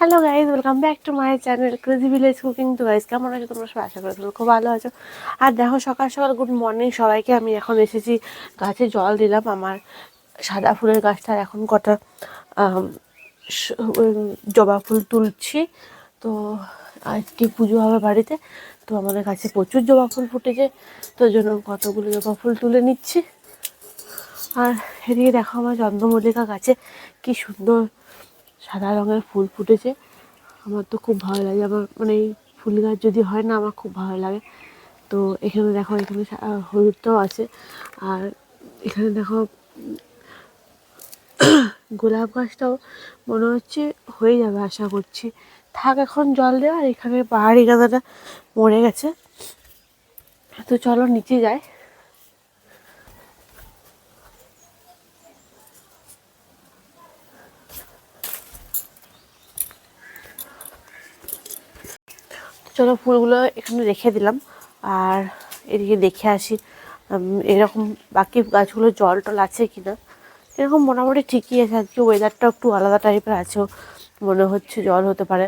Hello guys welcome back to my channel crazy village cooking তো guys কেমন আছো তোমরা? সবাই আশা করি তোমরা খুব ভালো আছো। আর দেখো, সকাল সকাল গুড মর্নিং সবাইকে। আমি এখন এসেছি গাছে জল দিলাম। আমার সাদা ফুলের গাছটা এখন কটা জবা ফুল তুলছি। তো আজকে পুজো হবে বাড়িতে। তো আমাদের কাছে প্রচুর জবা ফুল ফুটেছে। তো জন্য কতগুলো জবা ফুল তুলে নিচ্ছি। আর এদিকে দেখো আমার চন্দ্রমল্লিকা গাছে কি সুন্দর সাদা রঙের ফুল ফুটেছে। আমার তো খুব ভালো লাগে। আমার মানে এই ফুল গাছ যদি হয় না, আমার খুব ভালো লাগে। তো এখানে দেখো, এখানে হলুদটাও আছে। আর এখানে দেখো, গোলাপ গাছটাও মনে হচ্ছে হয়ে যাবে আশা করছি। থাক এখন জল দেওয়া আর এখানে পাহাড়ি গাঁদাটা মরে গেছে। তো চলো নিচে যাই। চলো ফুলগুলো এখানে রেখে দিলাম। আর এদিকে দেখে আসি এরকম বাকি গাছগুলো জল টল আছে কিনা। এরকম মোটামুটি ঠিকই আছে, আজকে ওয়েদারটা একটু আলাদা টাইপের আছে মনে হচ্ছে জল হতে পারে।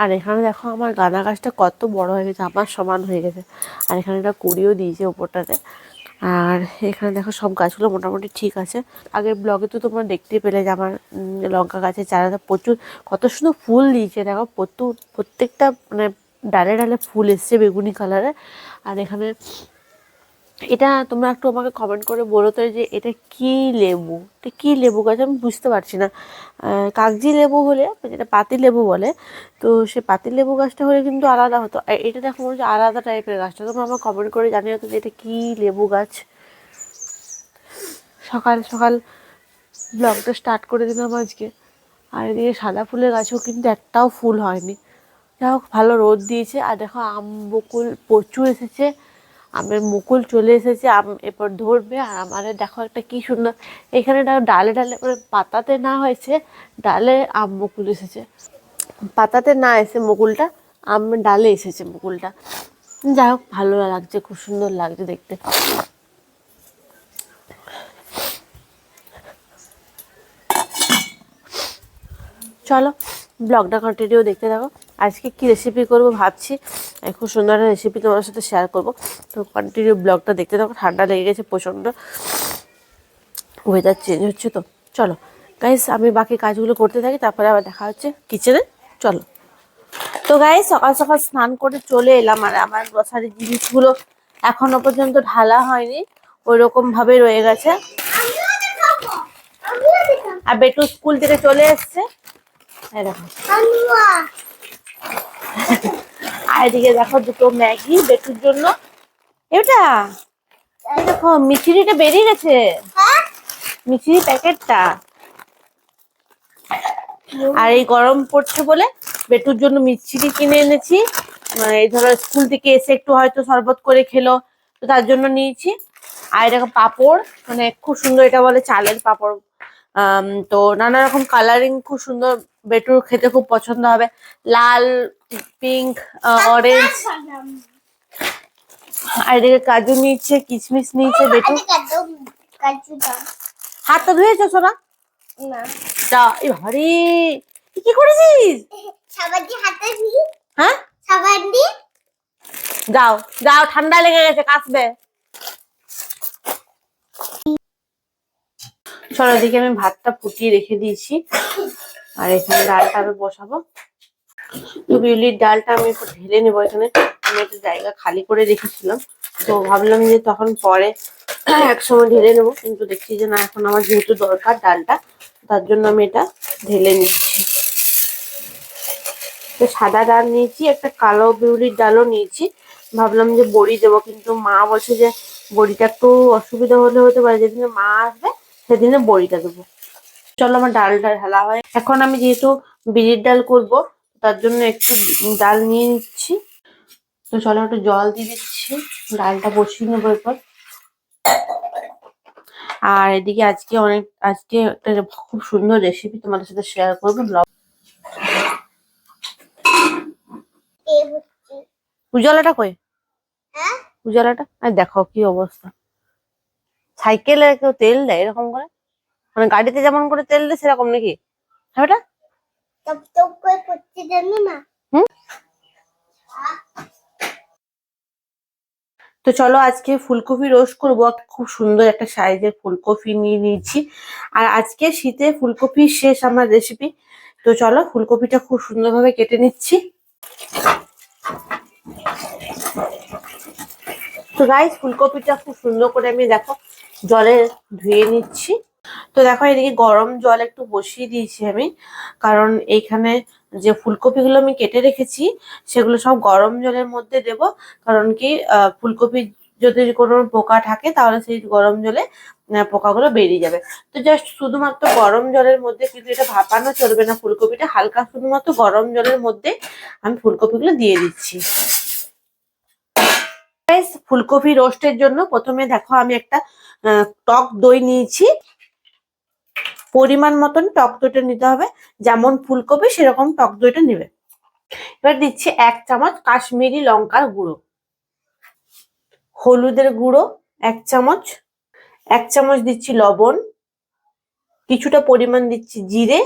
আর এখানে দেখো আমার গাঁদা গাছটা কত বড় হয়ে গেছে, আমার সমান হয়ে গেছে। আর এখানে একটা কুড়িও দিয়েছে ওপরটাতে। আর এখানে দেখো সব গাছগুলো মোটামুটি ঠিক আছে। আগের ব্লগে তো তোমরা দেখতে পেলে যে আমার লঙ্কা গাছের চারাটা প্রচুর, কত সুন্দর ফুল দিয়েছে। দেখো প্রত্যেক প্রত্যেকটা মানে ডালে ডালে ফুল এসছে বেগুনি কালারের আর এখানে এটা তোমরা একটু আমাকে কমেন্ট করে বলো তো যে এটা কি লেবু? এটা কি লেবু গাছ? আমি বুঝতে পারছি না। কাগজি লেবু হলে যেটা পাতি লেবু বলে। তো সে পাতি লেবু গাছটা হলে কিন্তু আলাদা হতো। এটা দেখো মনে হচ্ছে আলাদা টাইপের গাছটা। তোমরা আমার কমেন্ট করে জানিয়ে হতো যে এটা কি লেবু গাছ। সকাল সকাল ব্লগটা স্টার্ট করে দিলাম আজকে। আর এদিকে সাদা ফুলের গাছেও কিন্তু একটাও ফুল হয়নি। যাই হোক, ভালো রোদ দিয়েছে। আর দেখো, আম, বকুল প্রচুর এসেছে। আমের মুকুল চলে এসেছে। আম এরপর ধরবে। আর আমাদের দেখো একটা কি সুন্দর। এখানে ডালে ডালে মানে পাতাতে না হয়েছে, ডালে আম, মুকুল এসেছে। পাতাতে না এসে মুকুলটা, আম ডালে এসেছে মুকুলটা। যাই হোক, ভালো লাগছে, খুব সুন্দর লাগছে দেখতে। চলো, ব্লগটা কন্টিনিউ দেখতে থাকো। আজকে কি রেসিপি করব ভাবছি খুব সুন্দর একটা রেসিপি তোমার সাথে শেয়ার করব। তো কন্টিনিউ ব্লগটা দেখতে থাকো, ঠান্ডা লেগে গেছে প্রচণ্ড। ওয়েদার চেঞ্জ হচ্ছে তো, চলো। গাইস আমি বাকি কাজগুলো করতে থাকি, তারপরে আবার দেখা হচ্ছে কিচেনে চলো। তো গাইস সকাল সকাল স্নান করে চলে এলাম, আর আমার গ্রসারি জিনিসগুলো এখনও পর্যন্ত ঢালা হয়নি ওই ভাবে রয়ে গেছে। আর বেটু স্কুল থেকে চলে এসছে। আর এদিকে দেখো দুটো ম্যাগি বেটুর জন্য। এটা দেখো মিছিরিটা বেরিয়ে গেছে। মিচিরি প্যাকেটটা। আর এই গরম পড়ছে বলে বেটুর জন্য মিছিরি কিনে এনেছি। মানে এই ধরো স্কুল থেকে এসে একটু হয়তো শরবত করে খেলো তো তার জন্য নিয়েছি। আর এটা পাপড় মানে খুব সুন্দর এটা বলে চালের পাপড়। তো নানা রকম কালারিং খুব সুন্দর বেটুর খেতে খুব পছন্দ হবে। লাল পিঙ্ক অরেঞ্জ আর এদিকে কাজু নিচ্ছে কিশমিশ নিচ্ছে বেটু। হাতটা ধুয়েছো সোনা? না। যা এই ভারী। কি করেছিস? হ্যাঁ? যাও যাও ঠান্ডা লেগে গেছে কাশবে। চলো এদিকে আমি ভাতটা ফুটিয়ে রেখে দিয়েছি। আর এখানে ডালটা আমি বসাবো। বিউলির ডালটা আমি ঢেলে নেব এখানে। আমি একটা জায়গা খালি করে রেখেছিলাম। তো ভাবলাম যে তখন পরে একসময় ঢেলে নেব। কিন্তু দেখছি যে না, এখন আমার যেহেতু দরকার ডালটা, তার জন্য আমি এটা ঢেলে নিচ্ছি তো সাদা ডাল নিয়েছি, একটা কালো বিউলির ডালও নিয়েছি। ভাবলাম যে বড়ি দেবো, কিন্তু মা বলছে যে বড়িটা একটু অসুবিধা হলে হতে পারে, যেদিন মা আসবে সেদিনে বড়িটা দেবো। চলো আমার ডালটা ঢালা হয়। এখন আমি যেহেতু বিড়ির ডাল করব তার জন্য একটু ডাল নিয়ে নিচ্ছি। তো চলো একটু জল দিয়ে দিচ্ছি। ডালটা বসিয়ে নেব এরপর। আর এদিকে আজকে অনেক আজকে একটা খুব সুন্দর রেসিপি তোমাদের সাথে শেয়ার করব ব্লগ উজালাটা কই? হ্যাঁ? উজালাটা? আর দেখো কি অবস্থা। সাইকেলে কেউ তেল দেয় এরকম করে? মানে গাড়িতে যেমন করে তেল দেয় সেরকম নাকি? হ্যাঁ বেটা? তো চলো আজকে ফুলকপি রোস্ট করব। খুব সুন্দর একটা সাইজের ফুলকপি নিয়ে নিয়েছি। আর আজকে শীতে ফুলকপি শেষ আমার রেসিপি তো চলো ফুলকপিটা খুব সুন্দরভাবে কেটে নিচ্ছি। তো গাইস ফুলকপিটা খুব সুন্দর করে আমি দেখো জলে ধুয়ে নিচ্ছি। তো দেখো, এদিকে গরম জল একটু বসিয়ে দিয়েছি আমি। কারণ এইখানে যে ফুলকপিগুলো আমি কেটে রেখেছি, সেগুলো সব গরম জলের মধ্যে দেব। কারণ কি ফুলকপি যদি কোনো পোকা থাকে, তাহলে সেই গরম জলে পোকাগুলো বেরিয়ে যাবে। তো জাস্ট শুধুমাত্র গরম জলের মধ্যে, কিন্তু এটা ভাপানো চলবে না ফুলকপিটা, হালকা শুধুমাত্র গরম জলের মধ্যে আমি ফুলকপিগুলো দিয়ে দিচ্ছি। ফুলকপি রোস্টের জন্য প্রথমে দেখো আমি একটা টক দই নিয়েছি। পরিমাণ মতন টক দইটা নিতে হবে। যেমন ফুলকপি, সেরকম টক দইটা নেবে। এবার দিচ্ছি এক চামচ কাশ্মীরি লঙ্কার গুঁড়ো। হলুদের গুঁড়ো এক চামচ। এক চামচ দিচ্ছি লবণ। কিছুটা পরিমাণ দিচ্ছি জিরে।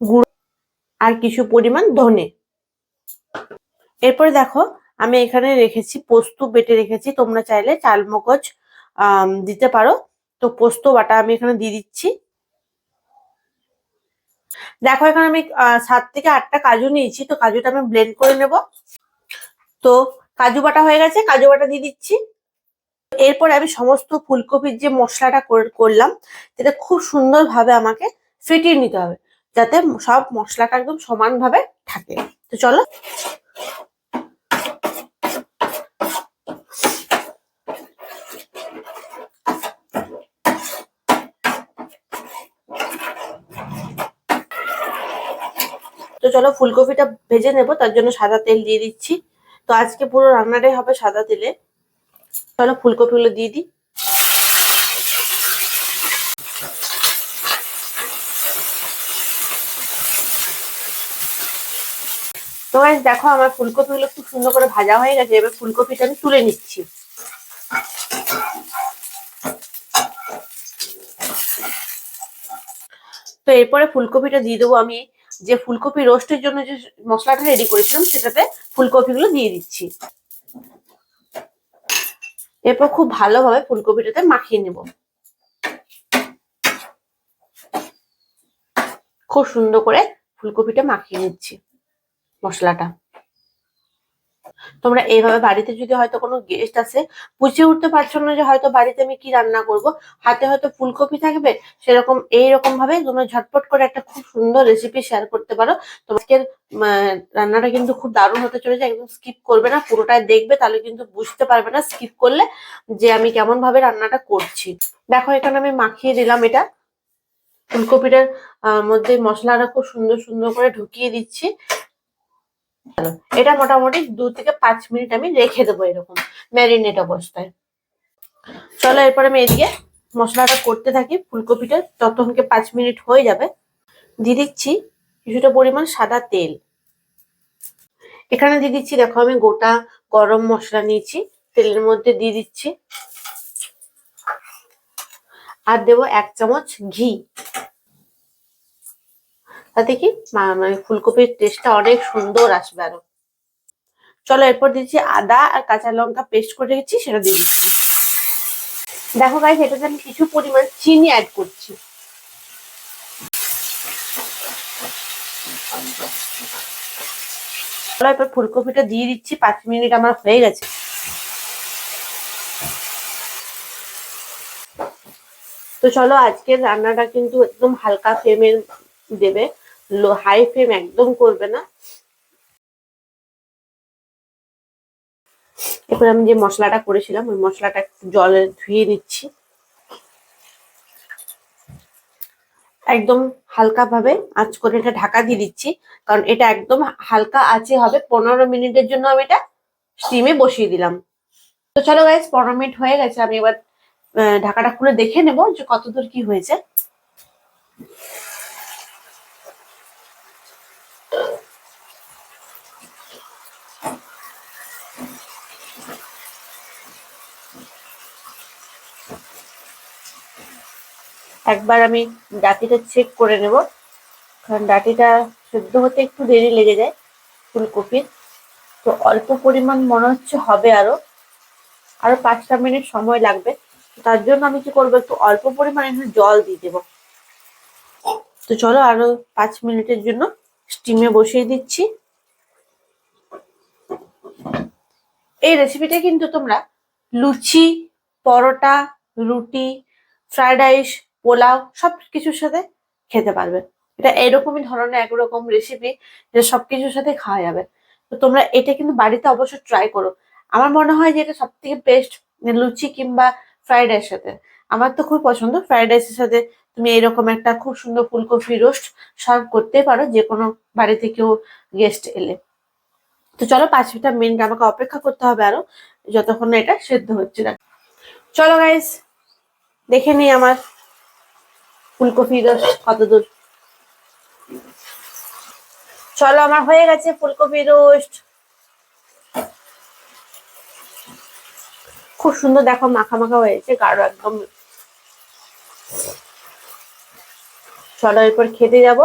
গুঁড়ো আর কিছু পরিমাণ ধনে। এরপরে দেখো আমি এখানে রেখেছি পোস্ত বেটে রেখেছি। তোমরা চাইলে চালমগজ আম, দিতে পারো। তো পোস্ত বাটা আমি এখানে দিয়ে দিচ্ছি। দেখো এখানে আমি সাত থেকে আটটা কাজু নিয়েছি। তো কাজুটা আমি ব্লেন্ড করে নেব। তো কাজু বাটা হয়ে গেছে। কাজু বাটা দিয়ে দিচ্ছি। এরপর আমি সমস্ত ফুলকপির যে মশলাটা কর- করলাম সেটা খুব সুন্দরভাবে আমাকে ফেটিয়ে নিতে হবে। যাতে সব মশলাটা একদম সমানভাবে থাকে। তো চলো। চলো ফুলকপিটা ভেজে নেব, তার জন্য সাদা তেল দিয়ে দিচ্ছি। তো আজকে পুরো রান্নাটাই হবে সাদা তেলে। চলো ফুলকপিগুলো দিয়ে দিই। তো দেখো আমার ফুলকপিগুলো খুব সুন্দর করে ভাজা হয়ে গেছে, এবার ফুলকপিটা আমি তুলে নিচ্ছি। তো এরপরে ফুলকপিটা দিয়ে দেবো আমি যে ফুলকপি রোস্টের জন্য যে মশলাটা রেডি করেছিলাম, সেটাতে ফুলকপিগুলো দিয়ে দিচ্ছি। এরপর খুব ভালোভাবে ফুলকপিটাতে মাখিয়ে নেব। খুব সুন্দর করে ফুলকপিটা মাখিয়ে নিচ্ছি মশলাটা। তোমরা এইভাবে বাড়িতে যদি হয়তো কোনো গেস্ট আছে বুঝে উঠতে পারছ না যে হয়তো বাড়িতে আমি কি রান্না করব। হাতে হয়তো ফুলকপি থাকবে, সেরকম, এইরকম ভাবে তোমরা ঝটপট করে একটা খুব সুন্দর রেসিপি শেয়ার করতে পারো। তোমাকে রান্নাটা কিন্তু খুব দারুণ হতে চলেছে, একদম স্কিপ করবে না, পুরোটাই দেখবে, তাহলে কিন্তু বুঝতে পারবে না স্কিপ করলে যে আমি কেমন ভাবে রান্নাটা করছি। দেখো, এখানে আমি মাখিয়ে দিলাম এটা। ফুলকপিটার মধ্যে মশলাটা খুব সুন্দর সুন্দর করে ঢুকিয়ে দিচ্ছি। এটা মোটামুটি দু থেকে পাঁচ মিনিট আমি রেখে দেবো এরকম ম্যারিনেট অবস্থায়। চলো এরপর আমি এদিকে মশলাটা করতে থাকি, ফুলকপিটা ততক্ষণকে পাঁচ মিনিট হয়ে যাবে। দিয়ে দিচ্ছি কিছুটা পরিমাণ সাদা তেল। এখানে দিয়ে দিচ্ছি, দেখো আমি গোটা গরম মশলা নিয়েছি, তেলের মধ্যে দিয়ে দিচ্ছি। আর দেবো এক চামচ ঘি। তাতে কি মানে ফুলকপির টেস্টটা অনেক সুন্দর আসবে আরও। চলো এরপর দিচ্ছি আদা আর কাঁচা লঙ্কা পেস্ট করে রেখেছি, সেটা দিয়ে দিচ্ছি। দেখো গাইস এটাতে আমি কিছু পরিমাণ চিনি অ্যাড করছি। চলো এরপর ফুলকপিটা দিয়ে দিচ্ছি, পাঁচ মিনিট আমার হয়ে গেছে। তো চলো আজকের রান্নাটা কিন্তু একদম হালকা ফ্লেমে দেবে। লো হাই ফ্লেম একদম করবে না। এরপর আমি যে মশলাটা করেছিলাম, ওই মশলাটা একটু জলে ধুয়ে নিচ্ছি। একদম হালকা ভাবে আঁচ করে এটা ঢাকা দিয়ে দিচ্ছি, কারণ এটা একদম হালকা আঁচে হবে। পনেরো মিনিটের জন্য আমি এটা স্টিমে বসিয়ে দিলাম। তো চলো গাইজ পনেরো মিনিট হয়ে গেছে, আমি এবার ঢাকাটা খুলে দেখে নেব যে কতদূর কি হয়েছে। একবার আমি ডাটিটা চেক করে নেব। কারণ ডাটিটা সেদ্ধ হতে একটু দেরি লেগে যায় ফুলকপির। তো অল্প পরিমাণ মনে হচ্ছে হবে আরও। আরও পাঁচটা মিনিট সময় লাগবে। তার জন্য আমি কি করব, একটু অল্প পরিমাণে জল দিয়ে দেবো। তো চলো আরও পাঁচ মিনিটের জন্য স্টিমে বসিয়ে দিচ্ছি। এই রেসিপিটা কিন্তু তোমরা লুচি, পরোটা, রুটি ফ্রাইড রাইস পোলাও সব কিছুর সাথে খেতে পারবে। এটা এরকমই ধরনের একরকম রেসিপি যেটা সব কিছুর সাথে খাওয়া যাবে। তো তোমরা এটা কিন্তু বাড়িতে অবশ্যই ট্রাই করো। আমার মনে হয় যে এটা সব থেকে বেস্ট লুচি কিংবা ফ্রাইড রাইসের সাথে। আমার তো খুব পছন্দ ফ্রাইড রাইসের সাথে। তুমি এরকম একটা খুব সুন্দর ফুলকপি রোস্ট সার্ভ করতে পারো যে কোনো বাড়ি থেকেও গেস্ট এলে। তো চলো পাঁচ মিনিট আমাকে অপেক্ষা করতে হবে আরও। যতক্ষণ না এটা সেদ্ধ হচ্ছে না চলো গাইস দেখে নিই আমার ফুলকপি কত দূর চলো, আমার হয়ে গেছে ফুলকপি রোস্ট খুব সুন্দর দেখো, মাখা মাখা হয়েছে, গাঢ় একদম। চলো, এরপর খেতে যাব।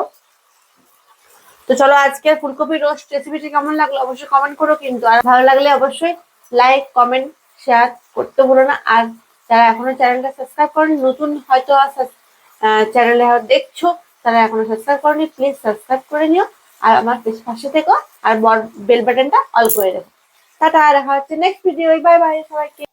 তো চলো আজকে ফুলকপি রোস্ট রেসিপিটি কেমন লাগল অবশ্যই কমেন্ট করো, কিন্তু আর ভালো লাগলে অবশ্যই লাইক কমেন্ট শেয়ার করতে ভুলো না। আর যারা এখনও চ্যানেলটা সাবস্ক্রাইব করেন নতুন হয়তো চ্যানেলে দেখছ তারা এখনও সাবস্ক্রাইব করনি প্লিজ সাবস্ক্রাইব করে নিও, আর আমার পেশ থেকো, আর বেল বাটনটা অল করে রেখো। টাটা, দেখা হচ্ছে নেক্সট ভিডিও বাই বাই সবাইকে।